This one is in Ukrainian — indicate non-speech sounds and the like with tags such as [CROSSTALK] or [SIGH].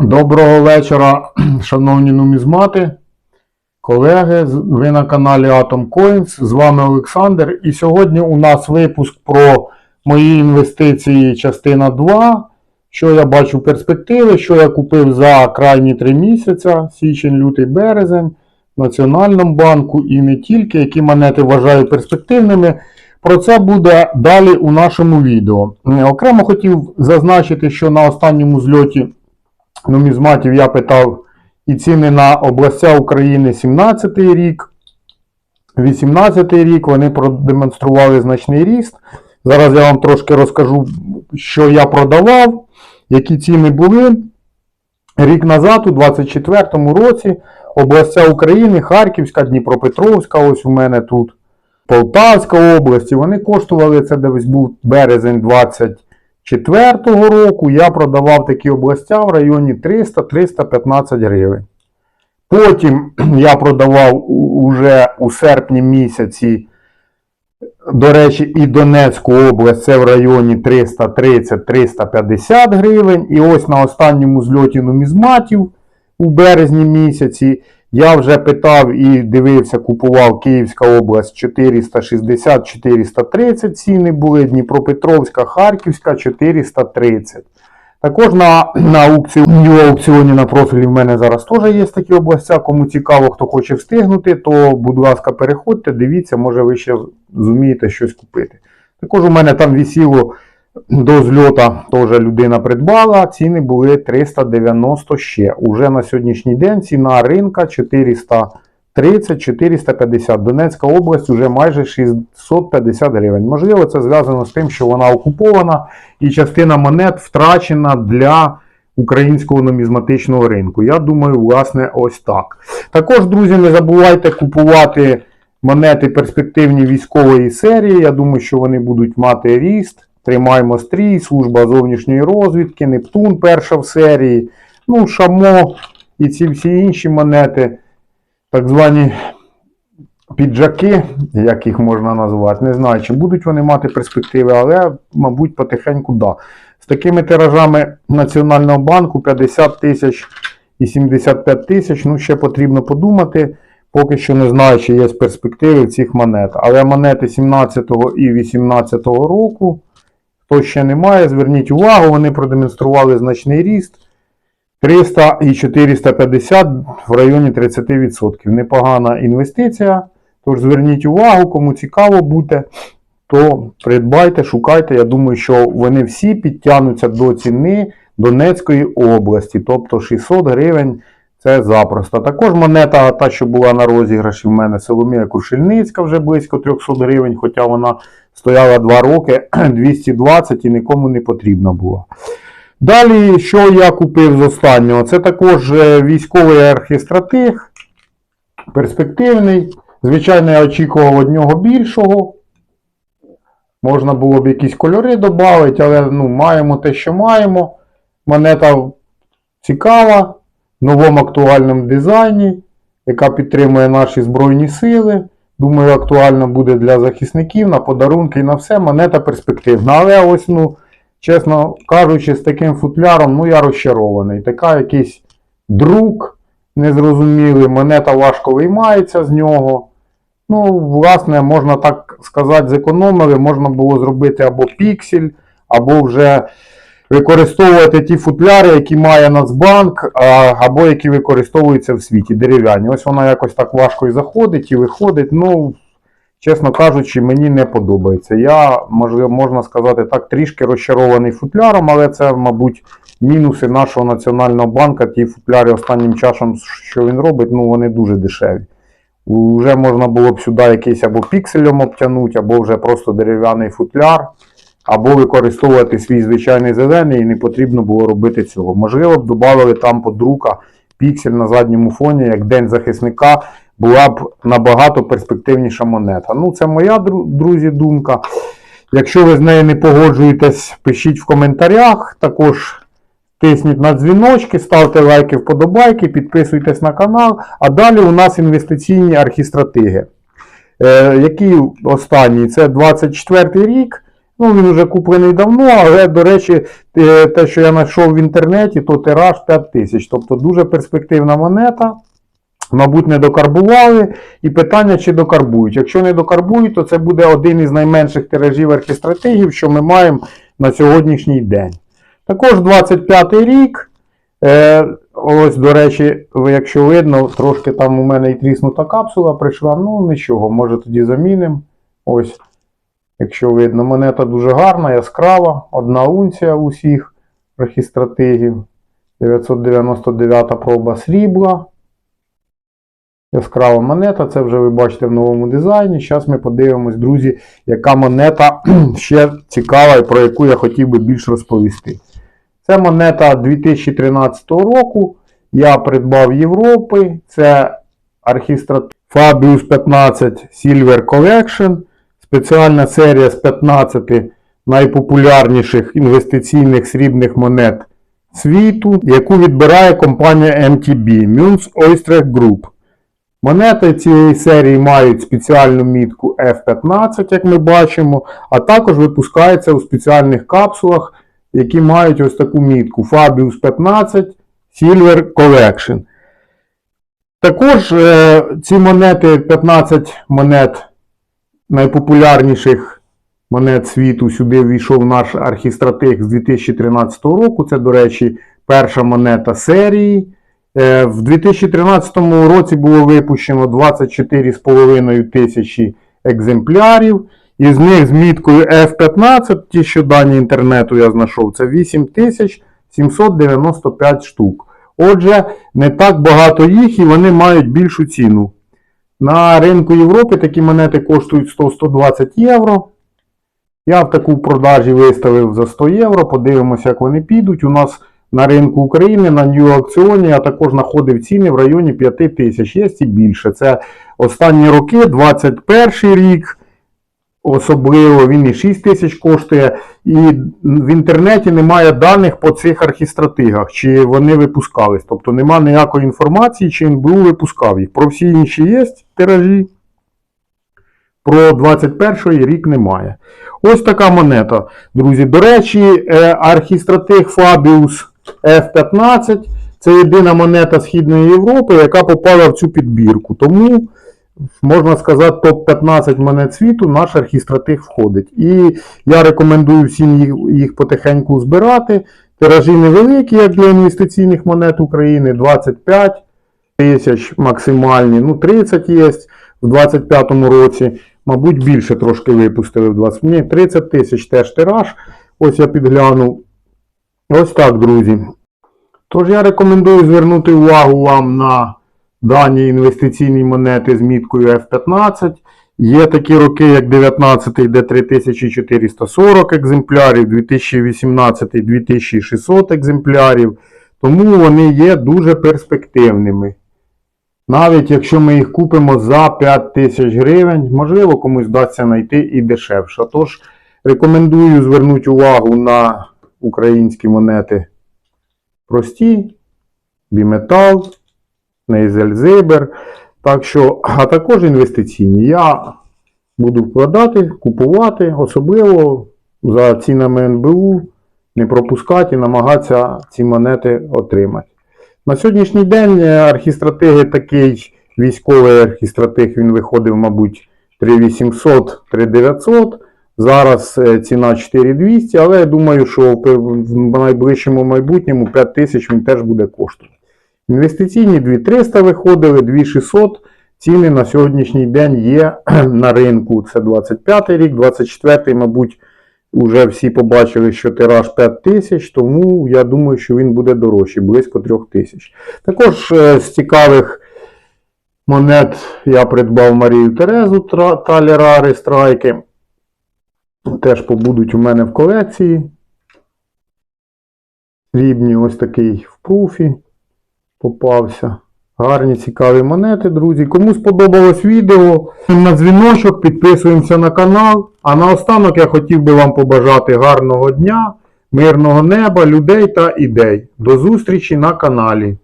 Доброго вечора, [CLEARS THROAT] шановні нумізмати, колеги. Ви на каналі Atom Coins. З вами Олександр. І сьогодні у нас випуск про мої інвестиції, частина 2. Що я бачу в перспективи, що я купив за крайні 3 місяці, січень, лютий, березень, в Національному банку і не тільки, які монети вважаю перспективними. Про це буде далі у нашому відео. Е, Окремо хотів зазначити, що на останньому зльоті нумізматів я питав і ціни на областя України 17 рік, 18 рік вони продемонстрували значний ріст. Зараз я вам трошки розкажу, що я продавав, які ціни були. Рік назад, у 24-му році, областя України, Харківська, Дніпропетровська, ось у мене тут, Полтавська область, вони коштували, це десь був березень 24-го року, я продавав такі областя в районі 300-315 гривень. Потім [CLEARS THROAT] я продавав уже у серпні місяці, до речі, і Донецьку область це в районі 330-350 гривень. І ось на останньому зльоті нумізматів у березні місяці я вже питав і дивився, купував Київська область 460-430 ціни були, Дніпропетровська, Харківська 430. Також на, на аукціоні, аукціоні на профілі в мене зараз теж є такі областя. Кому цікаво, хто хоче встигнути, то, будь ласка, переходьте, дивіться, може ви ще зумієте щось купити. Також у мене там висіло до зльота, теж людина придбала, ціни були 390 ще. Уже на сьогоднішній день ціна ринка 430-450. Донецька область вже майже 650 гривень. Можливо, це зв'язано з тим, що вона окупована і частина монет втрачена для українського нумізматичного ринку. Я думаю, власне, ось так. Також, друзі, не забувайте купувати монети перспективні військової серії. Я думаю, що вони будуть мати ріст. Тримаємо стрій, служба зовнішньої розвідки, Нептун перша в серії, ну, Шамо і ці всі інші монети, так звані піджаки, як їх можна назвати. Не знаю, чи будуть вони мати перспективи, але, мабуть, потихеньку да. З такими тиражами Національного банку 50 тисяч і 75 тисяч, ну ще потрібно подумати. Поки що не знаю, чи є перспективи в цих монет. Але монети 17-го і 18-го року, хто ще не має, зверніть увагу, вони продемонстрували значний ріст. 300 і 450 в районі 30%. Непогана інвестиція. Тож зверніть увагу, кому цікаво буде, то придбайте, шукайте. Я думаю, що вони всі підтягнуться до ціни Донецької області. Тобто 600 гривень це запросто. Також монета, та, що була на розіграші в мене Соломія Крушельницька, вже близько 300 гривень, хоча вона стояла 2 роки [CLEARS THROAT] 220 і нікому не потрібна була. Далі, що я купив з останнього? Це також е, військовий архістратиг, перспективний. Звичайно, я очікував від нього більшого. Можна було б якісь кольори додати, але ну, маємо те, що маємо. Монета цікава, в новому актуальному дизайні, яка підтримує наші Збройні Сили. Думаю, актуально буде для захисників, на подарунки і на все. Монета перспективна. Але ось, ну, чесно кажучи, з таким футляром, ну я розчарований. Така якийсь друк незрозумілий, монета важко виймається з нього. Ну, власне, можна так сказати, зекономили, можна було зробити або піксель, або вже використовувати ті футляри, які має Нацбанк, або які використовуються в світі, дерев'яні. Ось вона якось так важко і заходить, і виходить. Ну, чесно кажучи, мені не подобається. Я, можна сказати так, трішки розчарований футляром, але це, мабуть, мінуси нашого Національного банку. Ті футляри останнім часом, що він робить, ну вони дуже дешеві. Уже можна було б сюди якийсь або пікселем обтягнути, або вже просто дерев'яний футляр, або використовувати свій звичайний зелений, і не потрібно було робити цього. Можливо б додали там подрука піксель на задньому фоні, як День захисника, була б набагато перспективніша монета. Ну, це моя, друзі, думка. Якщо ви з нею не погоджуєтесь, пишіть в коментарях. Також тисніть на дзвіночки, ставте лайки, вподобайки, підписуйтесь на канал. А далі у нас інвестиційні архістратиги. Е, які останні? Це 24 рік. Ну, він вже куплений давно, але, до речі, те, те, що я знайшов в інтернеті, то тираж 5 тисяч. Тобто дуже перспективна монета. Мабуть, не докарбували. І питання, чи докарбують. Якщо не докарбують, то це буде один із найменших тиражів архістратегів, що ми маємо на сьогоднішній день. Також 25 й рік. Е, ось, до речі, якщо видно, трошки там у мене і тріснута капсула прийшла. Ну, нічого, може тоді замінимо. Ось. Якщо видно, монета дуже гарна, яскрава, одна унція усіх архістратегів. 999 проба срібла. Яскрава монета, це вже ви бачите в новому дизайні. Зараз ми подивимось, друзі, яка монета [CLEARS THROAT] ще цікава і про яку я хотів би більш розповісти. Це монета 2013 року. Я придбав Європи. Це архістрат Fabius 15 Silver Collection. Спеціальна серія з 15 найпопулярніших інвестиційних срібних монет світу, яку відбирає компанія MTB Münz Oystrecht Group. Монети цієї серії мають спеціальну мітку F15, як ми бачимо, а також випускаються у спеціальних капсулах, які мають ось таку мітку Fabius 15 Silver Collection. Також е, ці монети 15 монет найпопулярніших монет світу сюди ввійшов наш архістратег з 2013 року. Це, до речі, перша монета серії. Е, В 2013 році було випущено 24,5 тисячі екземплярів. Із них з міткою F15, ті, що дані інтернету я знайшов, це 8795 штук. Отже, не так багато їх і вони мають більшу ціну. На ринку Європи такі монети коштують 100-120 євро. Я в таку продажі виставив за 100 євро. Подивимося, як вони підуть. У нас на ринку України на Нью акціоні я також знаходив ціни в районі 5 тисяч. Є і більше. Це останні роки, 21 рік. Особливо він і 6 тисяч коштує. І в інтернеті немає даних по цих архістратигах, чи вони випускались. Тобто немає ніякої інформації, чи НБУ випускав їх. Про всі інші є тиражі. Про 21 рік немає. Ось така монета, друзі. До речі, е, архістратег Fabius F15 це єдина монета Східної Європи, яка попала в цю підбірку. Тому, можна сказати, топ-15 монет світу наш архістратег входить. І я рекомендую всім їх, їх потихеньку збирати. Тиражі невеликі, як для інвестиційних монет України, 25 тисяч максимальні, ну 30 є в 25 році. Мабуть, більше трошки випустили в 20. Ні, 30 тисяч теж тираж. Ось я підглянув. Ось так, друзі. Тож я рекомендую звернути увагу вам на дані інвестиційні монети з міткою F15. Є такі роки, як 19 де 3440 екземплярів, 2018 2600 екземплярів. Тому вони є дуже перспективними. Навіть якщо ми їх купимо за 5 тисяч гривень, можливо, комусь вдасться знайти і дешевше. Тож рекомендую звернути увагу на українські монети прості, біметал, Нейзельзейбер. Так що, а також інвестиційні. Я буду вкладати, купувати, особливо за цінами НБУ, не пропускати і намагатися ці монети отримати. На сьогоднішній день е, архістратеги такий військовий архістратег, він виходив, мабуть, 3800, 3900. Зараз е, ціна 4200, але я думаю, що в найближчому майбутньому 5000 він теж буде коштувати. Інвестиційні 2300 виходили, 2600. Ціни на сьогоднішній день є [CLEARS THROAT] на ринку. Це 25 рік, 24-й, мабуть, вже всі побачили, що тираж 5 тисяч, тому я думаю, що він буде дорожчий, близько 3 тисяч. Також е, з цікавих монет я придбав Марію Терезу Талерари Страйки. Теж побудуть у мене в колекції. Срібні ось такий в пруфі попався. Гарні цікаві монети, друзі. Кому сподобалось відео, на дзвіночок, підписуємося на канал. А наостанок я хотів би вам побажати гарного дня, мирного неба, людей та ідей. До зустрічі на каналі.